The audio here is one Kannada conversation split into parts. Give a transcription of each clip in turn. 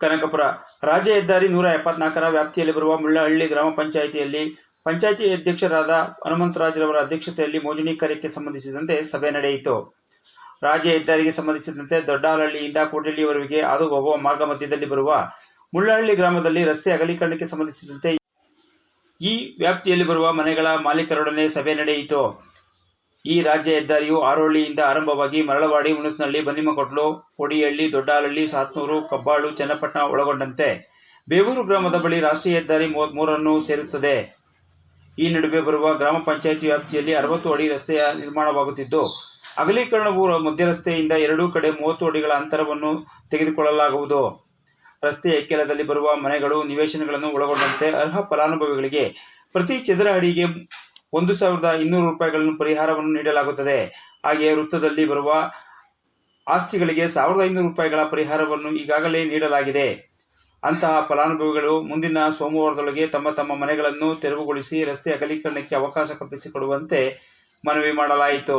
ಕನಕಪುರ. ರಾಜ್ಯ ಹೆದ್ದಾರಿ ನೂರ ಎಪ್ಪತ್ನಾಲ್ಕರ ವ್ಯಾಪ್ತಿಯಲ್ಲಿ ಬರುವ ಮುಳ್ಳಹಳ್ಳಿ ಗ್ರಾಮ ಪಂಚಾಯಿತಿಯಲ್ಲಿ ಪಂಚಾಯಿತಿ ಅಧ್ಯಕ್ಷರಾದ ಹನುಮಂತರಾಜ್ರವರ ಅಧ್ಯಕ್ಷತೆಯಲ್ಲಿ ಮೋಜಣಿ ಕಾರ್ಯಕ್ಕೆ ಸಂಬಂಧಿಸಿದಂತೆ ಸಭೆ ನಡೆಯಿತು. ರಾಜ್ಯ ಹೆದ್ದಾರಿಗೆ ಸಂಬಂಧಿಸಿದಂತೆ ದೊಡ್ಡಹಳ್ಳಿಯಿಂದ ಕೋಟಳ್ಳಿಯವರೆಗೆ ಹಾದು ಹೋಗುವ ಮಾರ್ಗ ಮಧ್ಯದಲ್ಲಿ ಬರುವ ಮುಳ್ಳಹಳ್ಳಿ ಗ್ರಾಮದಲ್ಲಿ ರಸ್ತೆ ಅಗಲೀಕರಣಕ್ಕೆ ಸಂಬಂಧಿಸಿದಂತೆ ಈ ವ್ಯಾಪ್ತಿಯಲ್ಲಿ ಬರುವ ಮನೆಗಳ ಮಾಲೀಕರೊಡನೆ ಸಭೆ ನಡೆಯಿತು. ಈ ರಾಜ್ಯ ಹೆದ್ದಾರಿಯು ಆರೋಹಳ್ಳಿಯಿಂದ ಆರಂಭವಾಗಿ ಮರಳವಾಡಿ, ಹುಣಸನಹಳ್ಳಿ, ಬನ್ನಿಮಕೊಟ್ಲು, ಕೋಡಿಹಳ್ಳಿ, ದೊಡ್ಡಹಳ್ಳಿ, ಸಾತ್ನೂರು, ಕಬ್ಬಾಳು, ಚನ್ನಪಟ್ಟಣ ಒಳಗೊಂಡಂತೆ ಬೇವೂರು ಗ್ರಾಮದ ಬಳಿ ರಾಷ್ಟ್ರೀಯ ಹೆದ್ದಾರಿ ಮೂವತ್ಮೂರನ್ನು ಸೇರುತ್ತದೆ. ಈ ನಡುವೆ ಬರುವ ಗ್ರಾಮ ಪಂಚಾಯಿತಿ ವ್ಯಾಪ್ತಿಯಲ್ಲಿ ಅರವತ್ತು ಅಡಿ ರಸ್ತೆಯ ನಿರ್ಮಾಣವಾಗುತ್ತಿದ್ದು, ಅಗಲೀಕರಣವು ಮಧ್ಯ ರಸ್ತೆಯಿಂದ ಎರಡೂ ಕಡೆ ಮೂವತ್ತು ಅಡಿಗಳ ಅಂತರವನ್ನು ತೆಗೆದುಕೊಳ್ಳಲಾಗುವುದು. ರಸ್ತೆಯ ಎಕ್ಕೆಲದಲ್ಲಿ ಬರುವ ಮನೆಗಳು, ನಿವೇಶನಗಳನ್ನು ಒಳಗೊಂಡಂತೆ ಅರ್ಹ ಫಲಾನುಭವಿಗಳಿಗೆ ಪ್ರತಿ ಚದರ ಅಡಿಗೆ ಒಂದು ಸಾವಿರದ ಇನ್ನೂರು ರೂಪಾಯಿಗಳನ್ನು ಪರಿಹಾರವನ್ನು ನೀಡಲಾಗುತ್ತದೆ. ಹಾಗೆಯೇ ವೃತ್ತದಲ್ಲಿ ಬರುವ ಆಸ್ತಿಗಳಿಗೆ ಸಾವಿರದ ಐನೂರು ರೂಪಾಯಿಗಳ ಪರಿಹಾರವನ್ನು ಈಗಾಗಲೇ ನೀಡಲಾಗಿದೆ. ಅಂತಹ ಫಲಾನುಭವಿಗಳು ಮುಂದಿನ ಸೋಮವಾರದೊಳಗೆ ತಮ್ಮ ತಮ್ಮ ಮನೆಗಳನ್ನು ತೆರವುಗೊಳಿಸಿ ರಸ್ತೆ ಅಗಲೀಕರಣಕ್ಕೆ ಅವಕಾಶ ಕಲ್ಪಿಸಿಕೊಡುವಂತೆ ಮನವಿ ಮಾಡಲಾಯಿತು.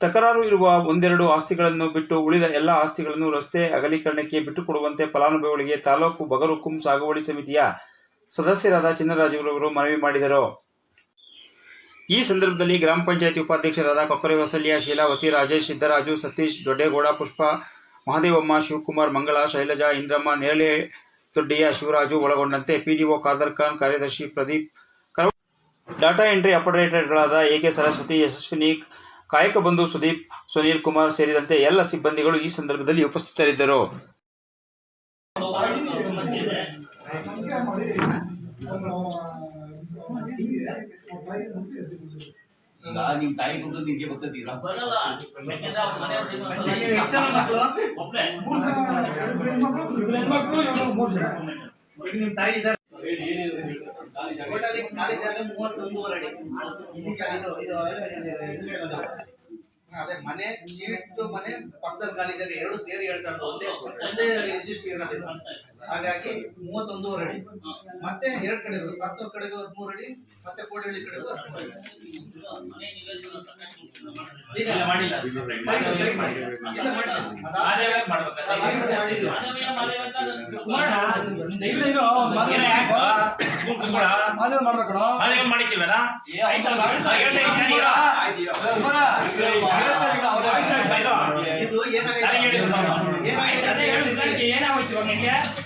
ತಕರಾರು ಇರುವ ಒಂದೆರಡು ಆಸ್ತಿಗಳನ್ನು ಬಿಟ್ಟು ಉಳಿದ ಎಲ್ಲ ಆಸ್ತಿಗಳನ್ನು ರಸ್ತೆ ಅಗಲೀಕರಣಕ್ಕೆ ಬಿಟ್ಟುಕೊಡುವಂತೆ ಫಲಾನುಭವಿಗಳಿಗೆ ತಾಲೂಕು ಬಗರುಕುಂ ಸಾಗುವಳಿ ಸಮಿತಿಯ ಸದಸ್ಯರಾದ ಚಿನ್ನರಾಜುರವರು ಮನವಿ ಮಾಡಿದರು. ಈ ಸಂದರ್ಭದಲ್ಲಿ ಗ್ರಾಮ ಪಂಚಾಯತಿ ಉಪಾಧ್ಯಕ್ಷರಾದ ಕೊಕ್ಕರೆ ವಸಲ್ಯ ಶೀಲಾವತಿ ರಾಜೇಶ್ ಸಿದ್ದರಾಜು, ಸತೀಶ್ ದೊಡ್ಡೇಗೌಡ, ಪುಷ್ಪ ಮಹದೇವಮ್ಮ, ಶಿವಕುಮಾರ್, ಮಂಗಳ, ಶೈಲಜಾ, ಇಂದ್ರಮ್ಮ, ನೇರಳೆ ದೊಡ್ಡಯ್ಯ ಶಿವರಾಜು ಒಳಗೊಂಡಂತೆ ಪಿಡಿಒ ಖಾದರ್ ಖಾನ್, ಕಾರ್ಯದರ್ಶಿ ಪ್ರದೀಪ್ ಕರ- ಡಾಟಾ ಎಂಟ್ರಿ ಆಪರೇಟರ್ಗಳಾದ ಎಕೆ ಸರಸ್ವತಿ, ಯಶಸ್ವಿನಿ, ಕಾಯಕ ಬಂಧು ಸುದೀಪ್, ಸುನೀಲ್ ಕುಮಾರ್ ಸೇರಿದಂತೆ ಎಲ್ಲ ಸಿಬ್ಬಂದಿಗಳು ಈ ಸಂದರ್ಭದಲ್ಲಿ ಉಪಸ್ಥಿತರಿದ್ದರು. ನಿಮ್ ತಾಯಿ ಕೊಟ್ಟು ನಿಮ್ಗೆ. ಈಗ ನಿಮ್ ತಾಯಿ ಖಾಲಿ ಜಾಗ. ಮೂವತ್ತೊಂದೂವರೆ ಅಡಿ. ಇಲ್ಲಿ ಅದೇ ಮನೆ ಶೀಟ್ ಮನೆ ಪಕ್ಕದ ಖಾಲಿ ಜಾಗ. ಎರಡು ಸೇರಿ ಹೇಳ್ತಾ ಇರೋದು. ಒಂದೇ ಒಂದೇ ರಿಜಿಸ್ಟ್ರಿ ಇರೋದಿಲ್ಲ. ಹಾಗಾಗಿ ಮೂವತ್ತೊಂದೂವರೆ ಅಡಿ. ಮತ್ತೆ ಎರಡ್ ಕಡೆ ಸತ್ತೂರ್ ಕಡೆಗೂ ಹದಿಮೂರು ಅಡಿ ಮತ್ತೆ ಕೋಡಿಹಳ್ಳಿ ಕಡೆಗೂ ಹದಿಮೂರು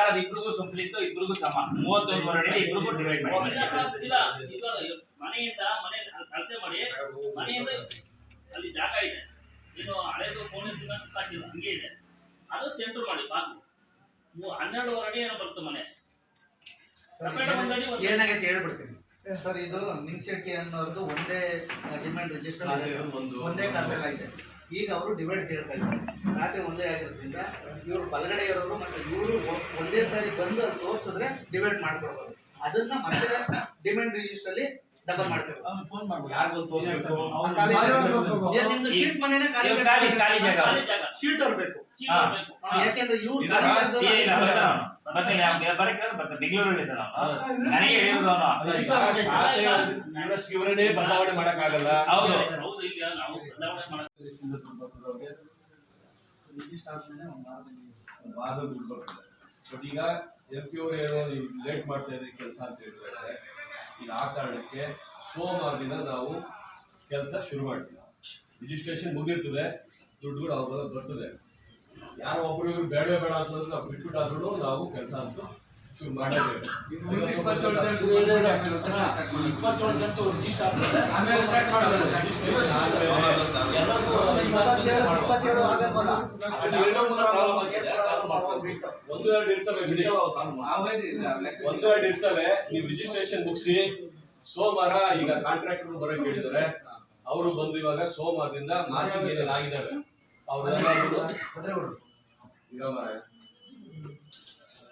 ಏನೋ ಏನ್. ಸರ್, ಅದು ಇಬ್ರಿಗೂ ಸುಂಪ್ಲಿತ್ತು ಇಬ್ರಿಗೂ ಸಮ. ಮೂವತ್ತೊಂದು ಅಡಿ ಇಬ್ರಿಗೂ ಡಿವೈಡ್ ಮಾಡಿ. ಮನೆಯಿಂದ ಮನೆ ಅಳತೆ ಮಾಡಿ. ಮನೆಯಿಂದ ಅಲ್ಲಿ ಜಾಗ ಇದೆ. ಇನ್ನು ಹಳೆದು ಸಿಮೆಂಟ್ ಹಾಕಿಲ್ಲ ಹಂಗೆ ಇದೆ. ಅದು ಸೆಂಟರ್ ಮಾಡಿ ಬಾ ಮೂ- ಹನ್ನೆರಡುವರೆ ಅಡಿ ಏನೋ ಬರುತ್ತೆ ಮನೆ. ಏನಾಗೈತೆ ಹೇಳ್ಬಿಡ್ತೀನಿ. ಸರ್ ಇದು ನಿಮ್ ಶೆಟ್ಟಿ ಅನ್ನೋರ್ದು ಒಂದೇ ಡಿಮ್ಯಾಂಡ್ ರಿಜಿಸ್ಟರ್ ಒಂದೇ ಖಾತೆಲ್ಲ ಇದೆ ಈಗ ಅವರು ಡಿವೈಡ್ ಕೇಳ್ತಾ ಇದ್ದಾರೆ. ಖಾತೆ ಒಂದೇ ಆಗಿರೋದ್ರಿಂದ ಇವರು ಬಲಗಡೆ ಇರೋರು ಮತ್ತೆ ಇವರು ಒಂದೇ ಸಾರಿ ಬಂದು ಅದು ತೋರಿಸಿದ್ರೆ ಡಿವೈಡ್ ಮಾಡ್ಕೊಡ್ಬೋದು. ಅದನ್ನ ಮತ್ತೆ ಡಿಮ್ಯಾಂಡ್ ರಿಜಿಸ್ಟ್ರಲ್ಲಿ ಡಬಲ್ ಮಾಡ್ಬೇಕು ಆ ಖಾಲಿ ಜಾಗ. ಏನ್ ನಿಮ್ದು ಶೀಟ್ ಮನೆನೇ ಖಾಲಿ ಇವ್ರು ಖಾಲಿ ಖಾಲಿ ಜಾಗ. ಖಾಲಿ ಜಾಗ. ಶೀಟ್ ಅವ್ರು ಬೇಕು ಹಾ. ಯಾಕೆಂದ್ರೆ ಇವ್ರು ಇಲ್ಲ, ಖಾಲಿ ಇಲ್ಲ, ಬರ್ತಾನೆ ಜಾಗದಲ್ಲಿ ಅವ್ನು. ಬರ್ತಾನೆ, ಅವ್ನು ಬರಕ್ಕೆ ಬರ್ತಾನೆ. ಬೆಂಗಳೂರಲ್ಲಿ ಇದ್ದಾನೆ ಅವ್ನು. ನನಗೆ ಹೇಳಿರೋದು ಅವನು. ಶಿವರನ್ನೇ ಬದಲಾವಣೆ ಮಾಡಕ್ಕಾಗಲ್ಲ. ಹೌದು. ಹೌದು ಈಗ ನಾವು ಬದಲಾವಣೆ ಬಟ್ ಈಗ ಎಂ ಪಿ ಏನೋ ಲೇಟ್ ಮಾಡ್ತಾ ಇದ್ರಿ ಕೆಲಸ ಅಂತ ಹೇಳ್ತಾರೆ ಈಗ ಆ ಕಾರಣಕ್ಕೆ ದಿನ ನಾವು ಕೆಲಸ ಶುರು ಮಾಡ್ತೀವಿ. ರಿಜಿಸ್ಟ್ರೇಷನ್ ಮುಗಿರ್ತದೆ ದುಡ್ಡುಗಳು ಅವ್ರ ಬರ್ತದೆ. ಯಾರೋ ಒಬ್ರು ಬೇಡವೇ ಬೇಡ ಅಂತಂದ್ರೆ ನಾವು ಬಿಟ್ಬಿಟ್ಟಾದ್ರೂ ನಾವು ಕೆಲಸ ಅಂತೂ ಒಂದು ಎರಡು ಇರ್ತವೆ ಒಂದು ಎರಡು ಇರ್ತವೆ ನೀವು ರಿಜಿಸ್ಟ್ರೇಷನ್ ಮುಗಿಸಿ ಸೋಮವಾರ ಈಗ ಕಾಂಟ್ರಾಕ್ಟರ್ ಬರೋಕೆ ಹೇಳಿದ್ರೆ ಅವರು ಬಂದು ಇವಾಗ ಸೋಮವಾರದಿಂದ ಮಾರ್ಕಿಂಗ್ ಏನೇನು ಆಗಿದ್ದಾವೆ ಅವ್ರೆಲ್ಲ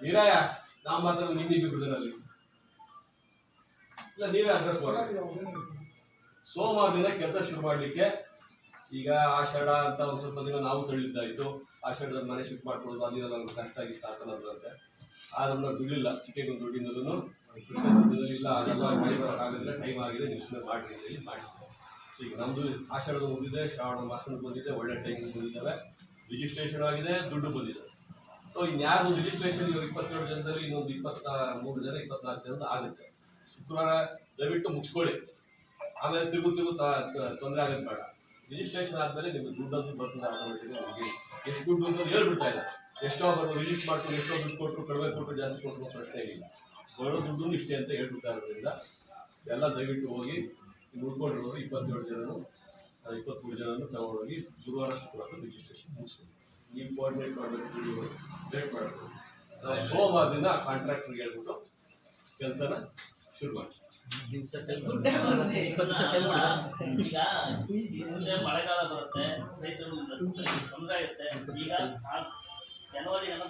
ವೀರಯ್ಯ ನಾವು ಮಾತ್ರ ನಿನ್ನೆ ಬಿಟ್ಟಿದ್ದಲ್ಲಿ ಇಲ್ಲ, ನೀವೇ ಅಡ್ರೆಸ್ ಮಾಡಿ ದಿನ ಕೆಲಸ ಶುರು ಮಾಡ್ಲಿಕ್ಕೆ ಈಗ ಆಷಾಢ ಅಂತ ಒಂದು ಸ್ವಲ್ಪ ದಿನ ನಾವು ತಳ್ಳಿದ್ದಾಯ್ತು ಆಷಾಢದ ಮನೆ ಶಿಫ್ಟ್ ಮಾಡ್ಕೊಳ್ಳೋದು ಅದಿನ ನಮ್ಗೆ ಕಷ್ಟ ಆಗಿಷ್ಟ ಸ್ಟಾರ್ಟ್ ಆದ್ರೆ ದುಡ್ಡಿಲ್ಲ ಚಿಕ್ಕ ದುಡ್ಡಿಂದಲೂ ಇಲ್ಲ ಬರೋಕ್ಕಾಗದ್ರೆ ಟೈಮ್ ಆಗಿದೆ, ನೀವು ಸುಮ್ಮನೆ ಮಾಡಿ ಅಂತ ಹೇಳಿ ಮಾಡಿಸಿದೆ ಸೊ ಈಗ ನಮ್ದು ಆಷಾಢದ ಮುಗಿದಿದೆ, ಶ್ರಾವಣ ಮಾಸನ ಬಂದಿದೆ, ಒಳ್ಳೆ ಟೈಮ್ ಬಂದಿದ್ದಾವೆ. ರಿಜಿಸ್ಟ್ರೇಷನ್ ಆಗಿದೆ, ದುಡ್ಡು ಬಂದಿದೆ. ಸೊ ಇನ್ಯಾರು ರಿಜಿಸ್ಟ್ರೇಷನ್ ಇವಾಗ ಇಪ್ಪತ್ತೇಳು ಜನದಲ್ಲಿ ಇನ್ನೊಂದು ಇಪ್ಪತ್ತ ಮೂರು ಜನ, ಇಪ್ಪತ್ನಾಲ್ಕು ಜನದ ಆಗುತ್ತೆ. ಶುಕ್ರವಾರ ದಯವಿಟ್ಟು ಮುಗಿಸ್ಕೊಳ್ಳಿ. ಆಮೇಲೆ ತಿರುಗು ತಿರುಗು ತೊಂದರೆ ಆಗೋದು ಬೇಡ. ರಿಜಿಸ್ಟ್ರೇಷನ್ ಆದಮೇಲೆ ನಿಮ್ಗೆ ದುಡ್ಡಂತೂ ಬರ್ತದೆ ಆಟೋಮೆಟಿಕ್ ನಿಮಗೆ ಎಷ್ಟು ದುಡ್ಡು ಅಂತ ಹೇಳ್ಬಿಡ್ತಾ ಇಲ್ಲ. ಎಷ್ಟೋ ಬರ್ಬೋದು ರಿಲೀಸ್ ಮಾಡ್ಕೊಂಡು ಎಷ್ಟೋ ದುಡ್ಡು ಕೊಟ್ಟರು ಕಡಿಮೆ ಕೊಟ್ಟರು ಜಾಸ್ತಿ ಕೊಟ್ಟರು ಪ್ರಶ್ನೆ ಇಲ್ಲ. ಬರೋ ದುಡ್ಡು ಇಷ್ಟೇ ಅಂತ ಹೇಳ್ಬಿಡ್ತಾ ಇರೋದ್ರಿಂದ ಎಲ್ಲ ದಯವಿಟ್ಟು ಹೋಗಿ ಉಳ್ಕೊಂಡಿರೋರು ಇಪ್ಪತ್ತೇಳು ಜನರು ಇಪ್ಪತ್ತ್ಮೂರು ಜನನು ತಗೊಂಡೋಗಿ ಗುರುವಾರ ಶುಕ್ರವಾರ ರಿಜಿಸ್ಟ್ರೇಷನ್ ಮುಗಿಸ್ಕೊಂಡು ಕೋಆರ್ಡಿನೇಟ್ ಮಾಡಬೇಕು ಲೇಟ್ ಮಾಡಬೇಕು. ಸೋಮವಾರ ಸೋಮವಾರದಿಂದ ಕಾಂಟ್ರಾಕ್ಟರ್ ಹೇಳ್ಬಿಟ್ಟು ಕೆಲಸನ ಶುರು ಮಾಡಿ. ಮುಂದೆ ಮಳೆಗಾಲ ಬರುತ್ತೆ ರೈತರು ತೊಂದರೆ ಆಗುತ್ತೆ. ಈಗ ಜನವರಿ ಏನೋ